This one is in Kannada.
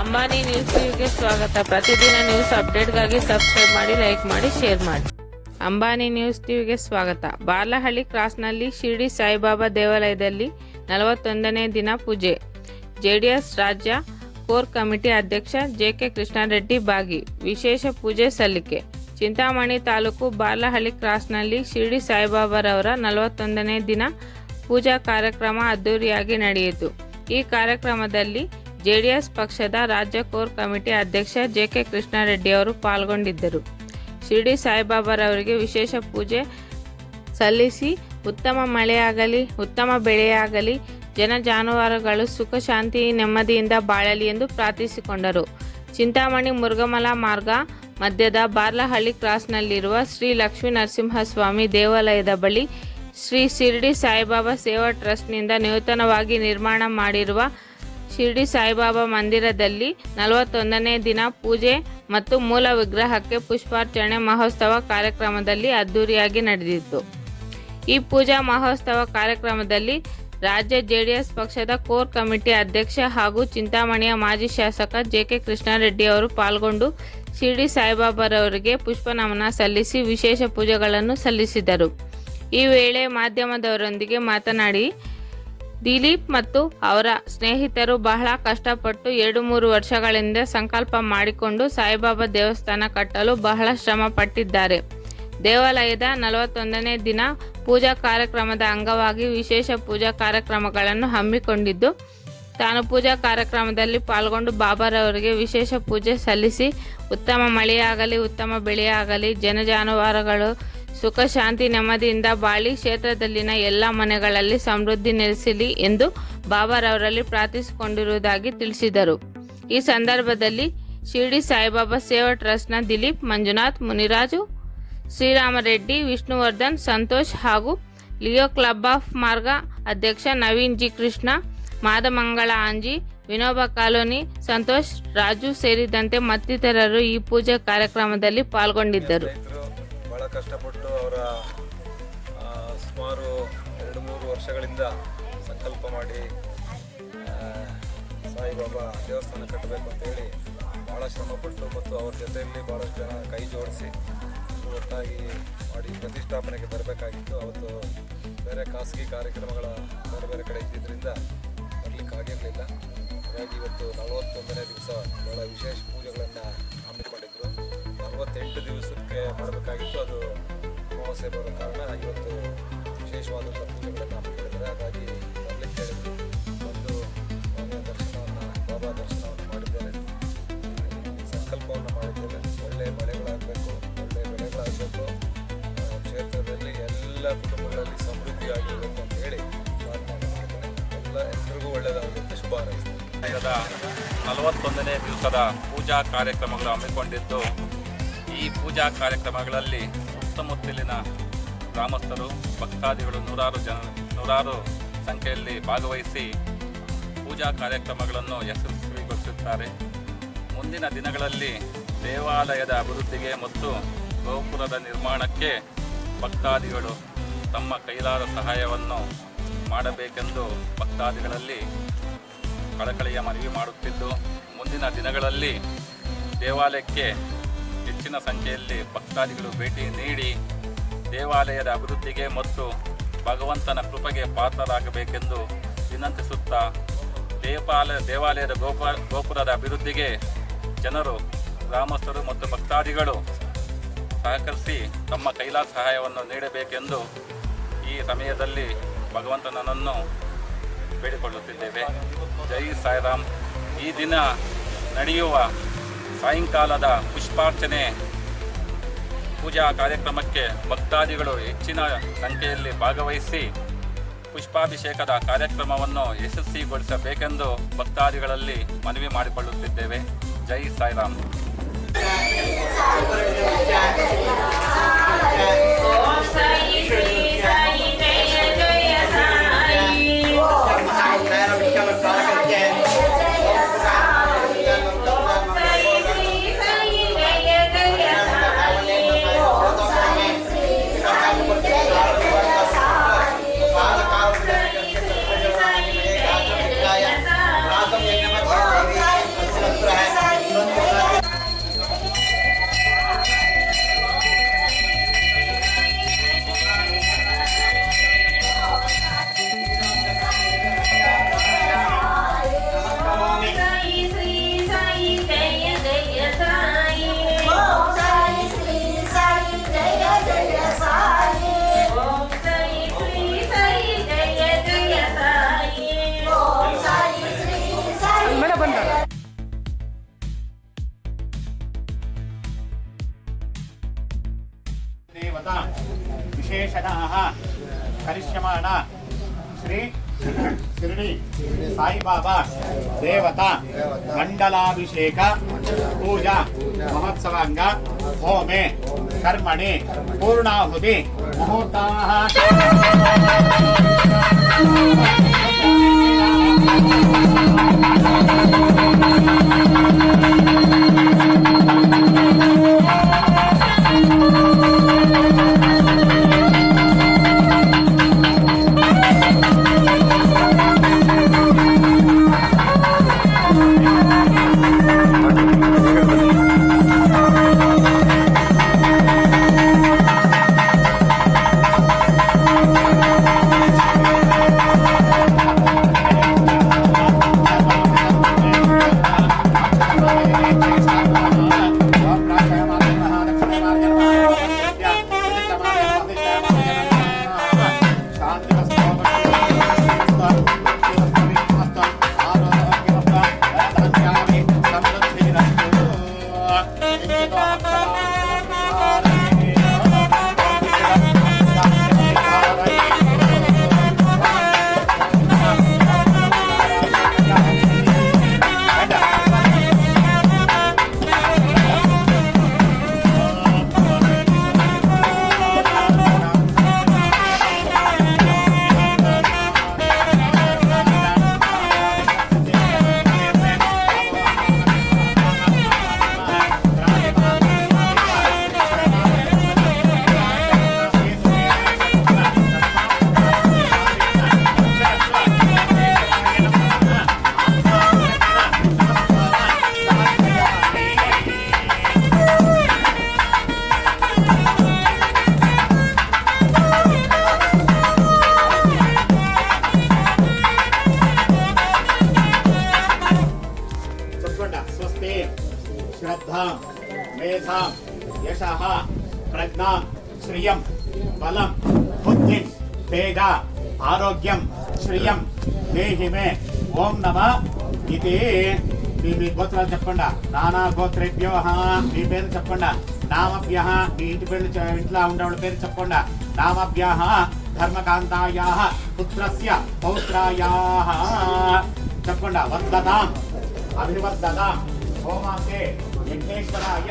ಅಂಬಾನಿ ನ್ಯೂಸ್ ಟಿವಿಗೆ ಸ್ವಾಗತ. ಪ್ರತಿದಿನ ನ್ಯೂಸ್ ಅಪ್ಡೇಟ್ಗಾಗಿ ಸಬ್ಸ್ಕ್ರೈಬ್ ಮಾಡಿ ಲೈಕ್ ಮಾಡಿ ಶೇರ್ ಮಾಡಿ. ಅಂಬಾನಿ ನ್ಯೂಸ್ ಟಿವಿಗೆ ಸ್ವಾಗತ. ಬಾಲಹಳ್ಳಿ ಕ್ರಾಸ್ನಲ್ಲಿ ಶಿರ್ಡಿ ಸಾಯಿಬಾಬಾ ದೇವಾಲಯದಲ್ಲಿ ನಲವತ್ತೊಂದನೇ ದಿನ ಪೂಜೆ. ಜೆಡಿಎಸ್ ರಾಜ್ಯ ಕೋರ್ ಕಮಿಟಿ ಅಧ್ಯಕ್ಷ ಜೆ ಕೆ ಕೃಷ್ಣಾರೆಡ್ಡಿ ಭಾಗಿ ವಿಶೇಷ ಪೂಜೆ ಸಲ್ಲಿಕೆ. ಚಿಂತಾಮಣಿ ತಾಲೂಕು ಬಾಲಹಳ್ಳಿ ಕ್ರಾಸ್ನಲ್ಲಿ ಶಿರ್ಡಿ ಸಾಯಿಬಾಬಾರವರ ನಲವತ್ತೊಂದನೇ ದಿನ ಪೂಜಾ ಕಾರ್ಯಕ್ರಮ ಅದ್ದೂರಿಯಾಗಿ ನಡೆಯಿತು. ಈ ಕಾರ್ಯಕ್ರಮದಲ್ಲಿ ಜೆಡಿಎಸ್ ಪಕ್ಷದ ರಾಜ್ಯ ಕೋರ್ ಕಮಿಟಿ ಅಧ್ಯಕ್ಷ ಜೆಕೆ ಕೃಷ್ಣಾರೆಡ್ಡಿ ಅವರು ಪಾಲ್ಗೊಂಡಿದ್ದರು. ಶಿರಡಿ ಸಾಯಿಬಾಬಾರವರಿಗೆ ವಿಶೇಷ ಪೂಜೆ ಸಲ್ಲಿಸಿ, ಉತ್ತಮ ಮಳೆಯಾಗಲಿ, ಉತ್ತಮ ಬೆಳೆಯಾಗಲಿ, ಜನ ಜಾನುವಾರುಗಳು ಸುಖ, ಶಾಂತಿ, ನೆಮ್ಮದಿಯಿಂದ ಬಾಳಲಿ ಎಂದು ಪ್ರಾರ್ಥಿಸಿಕೊಂಡರು. ಚಿಂತಾಮಣಿ ಮುರುಗಮಲ ಮಾರ್ಗ ಮಧ್ಯದ ಬಾರ್ಲಹಳ್ಳಿ ಕ್ರಾಸ್ನಲ್ಲಿರುವ ಶ್ರೀ ಲಕ್ಷ್ಮೀ ನರಸಿಂಹಸ್ವಾಮಿ ದೇವಾಲಯದ ಬಳಿ ಶ್ರೀ ಶಿರಡಿ ಸಾಯಿಬಾಬಾ ಸೇವಾ ಟ್ರಸ್ಟ್ನಿಂದ ನೂತನವಾಗಿ ನಿರ್ಮಾಣ ಮಾಡಿರುವ ಶಿರ್ಡಿ ಸಾಯಿಬಾಬಾ ಮಂದಿರದಲ್ಲಿ ನಲವತ್ತೊಂದನೇ ದಿನ ಪೂಜೆ ಮತ್ತು ಮೂಲ ವಿಗ್ರಹಕ್ಕೆ ಪುಷ್ಪಾರ್ಚನೆ ಮಹೋತ್ಸವ ಕಾರ್ಯಕ್ರಮದಲ್ಲಿ ಅದ್ದೂರಿಯಾಗಿ ನಡೆದಿತ್ತು. ಈ ಪೂಜಾ ಮಹೋತ್ಸವ ಕಾರ್ಯಕ್ರಮದಲ್ಲಿ ರಾಜ್ಯ ಜೆಡಿಎಸ್ ಪಕ್ಷದ ಕೋರ್ ಕಮಿಟಿ ಅಧ್ಯಕ್ಷ ಹಾಗೂ ಚಿಂತಾಮಣಿಯ ಮಾಜಿ ಶಾಸಕ ಜೆಕೆ ಕೃಷ್ಣಾರೆಡ್ಡಿ ಅವರು ಪಾಲ್ಗೊಂಡು ಶಿರ್ಡಿ ಸಾಯಿಬಾಬಾರವರಿಗೆ ಪುಷ್ಪ ನಮನ ಸಲ್ಲಿಸಿ ವಿಶೇಷ ಪೂಜೆಗಳನ್ನು ಸಲ್ಲಿಸಿದರು. ಈ ವೇಳೆ ಮಾಧ್ಯಮದವರೊಂದಿಗೆ ಮಾತನಾಡಿ ದಿಲೀಪ್ ಮತ್ತು ಅವರ ಸ್ನೇಹಿತರು ಬಹಳ ಕಷ್ಟಪಟ್ಟು ಎರಡು ಮೂರು ವರ್ಷಗಳಿಂದ ಸಂಕಲ್ಪ ಮಾಡಿಕೊಂಡು ಸಾಯಿಬಾಬಾ ದೇವಸ್ಥಾನ ಕಟ್ಟಲು ಬಹಳ ಶ್ರಮ ಪಟ್ಟಿದ್ದಾರೆ ದೇವಾಲಯದ ನಲವತ್ತೊಂದನೇ ದಿನ ಪೂಜಾ ಕಾರ್ಯಕ್ರಮದ ಅಂಗವಾಗಿ ವಿಶೇಷ ಪೂಜಾ ಕಾರ್ಯಕ್ರಮಗಳನ್ನು ಹಮ್ಮಿಕೊಂಡಿದ್ದು, ತಾನು ಪೂಜಾ ಕಾರ್ಯಕ್ರಮದಲ್ಲಿ ಪಾಲ್ಗೊಂಡು ಬಾಬಾರವರಿಗೆ ವಿಶೇಷ ಪೂಜೆ ಸಲ್ಲಿಸಿ, ಉತ್ತಮ ಮಳೆಯಾಗಲಿ, ಉತ್ತಮ ಬೆಳೆಯಾಗಲಿ, ಜನ ಜಾನುವಾರುಗಳು ಸುಖ, ಶಾಂತಿ, ನೆಮ್ಮದಿಯಿಂದ ಬಾಳಿ ಕ್ಷೇತ್ರದಲ್ಲಿನ ಎಲ್ಲ ಮನೆಗಳಲ್ಲಿ ಸಮೃದ್ಧಿ ನೆಲೆಸಲಿ ಎಂದು ಬಾಬಾರವರಲ್ಲಿ ಪ್ರಾರ್ಥಿಸಿಕೊಂಡಿರುವುದಾಗಿ ತಿಳಿಸಿದರು. ಈ ಸಂದರ್ಭದಲ್ಲಿ ಶಿರ್ಡಿ ಸಾಯಿಬಾಬಾ ಸೇವಾ ಟ್ರಸ್ಟ್ನ ದಿಲೀಪ್, ಮಂಜುನಾಥ್, ಮುನಿರಾಜು, ಶ್ರೀರಾಮರೆಡ್ಡಿ, ವಿಷ್ಣುವರ್ಧನ್, ಸಂತೋಷ್ ಹಾಗೂ ಲಿಯೋ ಕ್ಲಬ್ ಆಫ್ ಮಾರ್ಗ ಅಧ್ಯಕ್ಷ ನವೀನ್ ಜಿ ಕೃಷ್ಣ ಮಾದಮಂಗಳ ಆಂಜಿ, ವಿನೋಬ ಕಾಲೋನಿ, ಸಂತೋಷ್, ರಾಜು ಸೇರಿದಂತೆ ಮತ್ತಿತರರು ಈ ಪೂಜೆ ಕಾರ್ಯಕ್ರಮದಲ್ಲಿ ಪಾಲ್ಗೊಂಡಿದ್ದರು. ಕಷ್ಟಪಟ್ಟು ಅವರ ಸುಮಾರು ಎರಡು ಮೂರು ವರ್ಷಗಳಿಂದ ಸಂಕಲ್ಪ ಮಾಡಿ ಸಾಯಿಬಾಬಾ ದೇವಸ್ಥಾನ ಕಟ್ಟಬೇಕು ಅಂತೇಳಿ ಭಾಳ ಶ್ರಮಪಟ್ಟು ಮತ್ತು ಅವ್ರ ಜೊತೆಯಲ್ಲಿ ಭಾಳಷ್ಟು ಜನ ಕೈ ಜೋಡಿಸಿ ಒಟ್ಟಾಗಿ ಮಾಡಿ ಪ್ರತಿಷ್ಠಾಪನೆಗೆ ಬರಬೇಕಾಗಿತ್ತು. ಅವತ್ತು ಬೇರೆ ಖಾಸಗಿ ಕಾರ್ಯಕ್ರಮಗಳ ಬೇರೆ ಬೇರೆ ಕಡೆ ಇದ್ದಿದ್ದರಿಂದ ಬರಲಿಕ್ಕೆ ಆಗಿರಲಿಲ್ಲ. ಹಾಗಾಗಿ ಇವತ್ತು ನಲವತ್ತೊಂದನೇ ದಿವಸ ಭಾಳ ವಿಶೇಷ ಪೂಜೆಗಳನ್ನು ನಲವತ್ತೆಂಟು ದಿವಸಕ್ಕೆ ಮಾಡಬೇಕಾಗಿತ್ತು ಅದು ಅಮಾವಾಸ್ಯೆ ಬರೋ ಕಾರಣ ಇವತ್ತು ವಿಶೇಷವಾದಂಥ ಪೂಜೆಗಳನ್ನು ಹಮ್ಮಿಕೊಂಡಿದ್ದಾರೆ ಹಾಗಾಗಿ ಬರಲಿಕ್ಕೆ ಒಂದು ದರ್ಶನವನ್ನು, ಬಾಬಾ ದರ್ಶನವನ್ನು ಮಾಡಿದ್ದೇನೆ ಈ ಸಂಕಲ್ಪವನ್ನು ಮಾಡಿದ್ದೇವೆ. ಒಳ್ಳೆ ಮಳೆಗಳಾಗಬೇಕು ಒಳ್ಳೆ ಬೆಳೆಗಳಾಗಬೇಕು. ಕ್ಷೇತ್ರದಲ್ಲಿ ಎಲ್ಲ ಕುಟುಂಬಗಳಲ್ಲಿ ಸಮೃದ್ಧಿಯಾಗಿರಬೇಕು ಅಂತ ಹೇಳಿ ಎಲ್ಲ ಎಲ್ರಿಗೂ ಒಳ್ಳೆಯದಾಗುತ್ತೆ ಶುಭ ಹಾರೈಸ್ತೇನೆ ನಲವತ್ತೊಂದನೇ ದಿವಸದ ಪೂಜಾ ಕಾರ್ಯಕ್ರಮಗಳು ಹಮ್ಮಿಕೊಂಡಿದ್ದು ಈ ಪೂಜಾ ಕಾರ್ಯಕ್ರಮಗಳಲ್ಲಿ ಸುತ್ತಮುತ್ತಲಿನ ಗ್ರಾಮಸ್ಥರು, ಭಕ್ತಾದಿಗಳು ನೂರಾರು ಜನ, ನೂರಾರು ಸಂಖ್ಯೆಯಲ್ಲಿ ಭಾಗವಹಿಸಿ ಪೂಜಾ ಕಾರ್ಯಕ್ರಮಗಳನ್ನು ಯಶಸ್ವಿಗೊಳಿಸುತ್ತಾರೆ. ಮುಂದಿನ ದಿನಗಳಲ್ಲಿ ದೇವಾಲಯದ ಅಭಿವೃದ್ಧಿಗೆ ಮತ್ತು ಗೋಪುರದ ನಿರ್ಮಾಣಕ್ಕೆ ಭಕ್ತಾದಿಗಳು ತಮ್ಮ ಕೈಲಾದ ಸಹಾಯವನ್ನು ಮಾಡಬೇಕೆಂದು ಭಕ್ತಾದಿಗಳಲ್ಲಿ ಕಳಕಳಿಯ ಮನವಿ ಮಾಡುತ್ತಿದ್ದು, ಮುಂದಿನ ದಿನಗಳಲ್ಲಿ ದೇವಾಲಯಕ್ಕೆ ಹೆಚ್ಚಿನ ಸಂಖ್ಯೆಯಲ್ಲಿ ಭಕ್ತಾದಿಗಳು ಭೇಟಿ ನೀಡಿ ದೇವಾಲಯದ ಅಭಿವೃದ್ಧಿಗೆ ಮತ್ತು ಭಗವಂತನ ಕೃಪೆಗೆ ಪಾತ್ರರಾಗಬೇಕೆಂದು ವಿನಂತಿಸುತ್ತಾ ದೇವಾಲಯ ದೇವಾಲಯದ ಗೋಪ, ಗೋಪುರದ ಅಭಿವೃದ್ಧಿಗೆ ಜನರು, ಗ್ರಾಮಸ್ಥರು ಮತ್ತು ಭಕ್ತಾದಿಗಳು ಸಹಕರಿಸಿ ತಮ್ಮ ಕೈಲಾ ಸಹಾಯವನ್ನು ನೀಡಬೇಕೆಂದು ಈ ಸಮಯದಲ್ಲಿ ಭಗವಂತನನ್ನು ಬೇಡಿಕೊಳ್ಳುತ್ತಿದ್ದೇವೆ. ಜೈ ಸಾಯಿರಾಮ್. ಈ ದಿನ ನಡೆಯುವ ಸಾಯಂಕಾಲದ ಪುಷ್ಪಾರ್ಚನೆ ಪೂಜಾ ಕಾರ್ಯಕ್ರಮಕ್ಕೆ ಭಕ್ತಾದಿಗಳು ಹೆಚ್ಚಿನ ಸಂಖ್ಯೆಯಲ್ಲಿ ಭಾಗವಹಿಸಿ ಪುಷ್ಪಾಭಿಷೇಕದ ಕಾರ್ಯಕ್ರಮವನ್ನು ಯಶಸ್ವಿಗೊಳಿಸಬೇಕೆಂದು ಭಕ್ತಾದಿಗಳಲ್ಲಿ ಮನವಿ ಮಾಡಿಕೊಳ್ಳುತ್ತಿದ್ದೇವೆ. ಜೈ ಸಾಯಿರಾಮ್. शिर्णी साई बाबा देवता मंडलाभिषेक पूजा महोत्सव होमे कर्मणि पूर्णाहुति मुहूर्ता। తేషాం యశః ప్రజ్ఞా శ్రియం బలం బుద్ధి పేద ఆరోగ్యం శ్రియం దేహి మే ఓం నమ ఇది మీ మీ గోత్రాలు చెప్పండా నానా గోత్రేభ్యో మీ పేరు చెప్పండా నామభ్య మీ ఇంటి పేర్లు ఇంట్లో ఉండేవాళ్ళ పేరు చెప్పండా నామభ్య ధర్మకాంతాయా పుత్రస్య పౌత్రాయా చెప్పండా వర్ధదాం అభివర్ధదాం హోమాసే యజ్ఞేశ్వరాయ